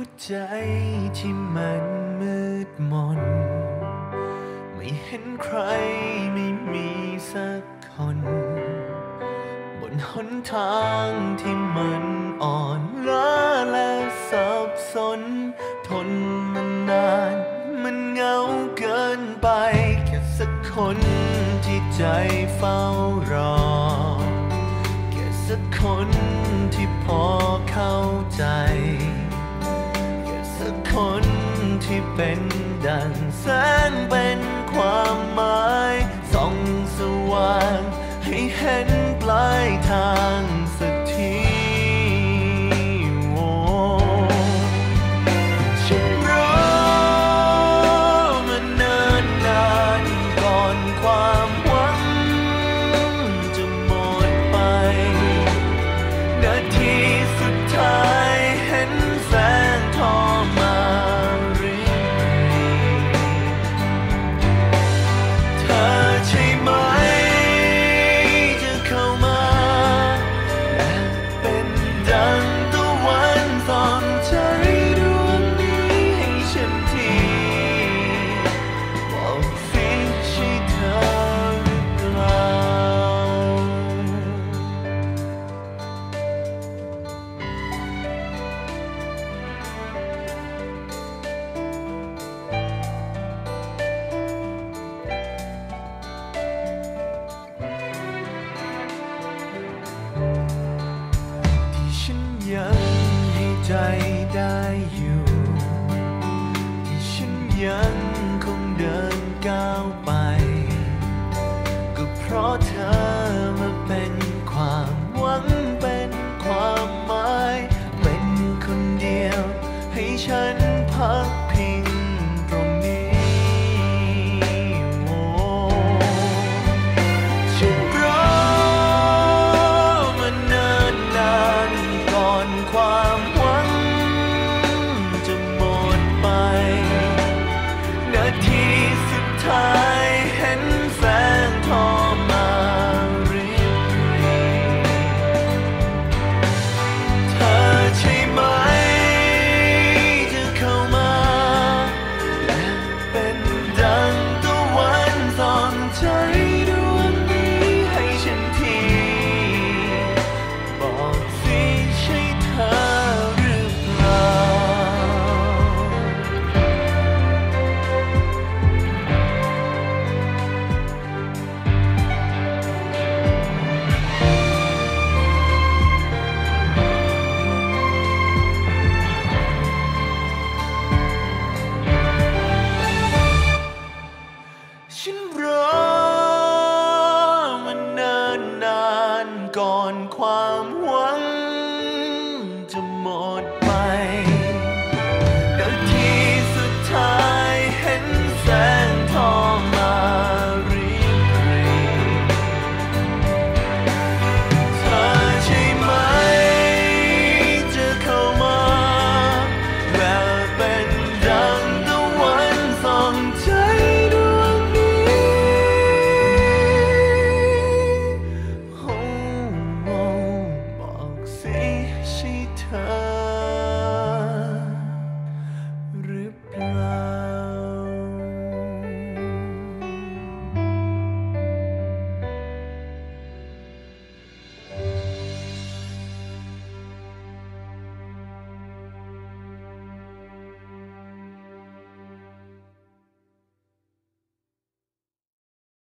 หัวใจที่มันมืดมน ไม่เห็นใครไม่มีสักคน บนหนทางที่มันอ่อนล้าและสับสน ทนมานานมันเหงาเกินไป แค่สักคนที่ใจเฝ้ารอ แค่สักคนที่พอ เป็นดังแสงเป็นความหมายส่องสว่างให้เห็น ใจได้อยู่ ที่ฉันยังคงเดินก้าวไป ก็เพราะเธอมาเป็นความหวังเป็นความหมาย เป็นคนเดียวให้ฉันพัก อมานานนานๆก่อนความ time.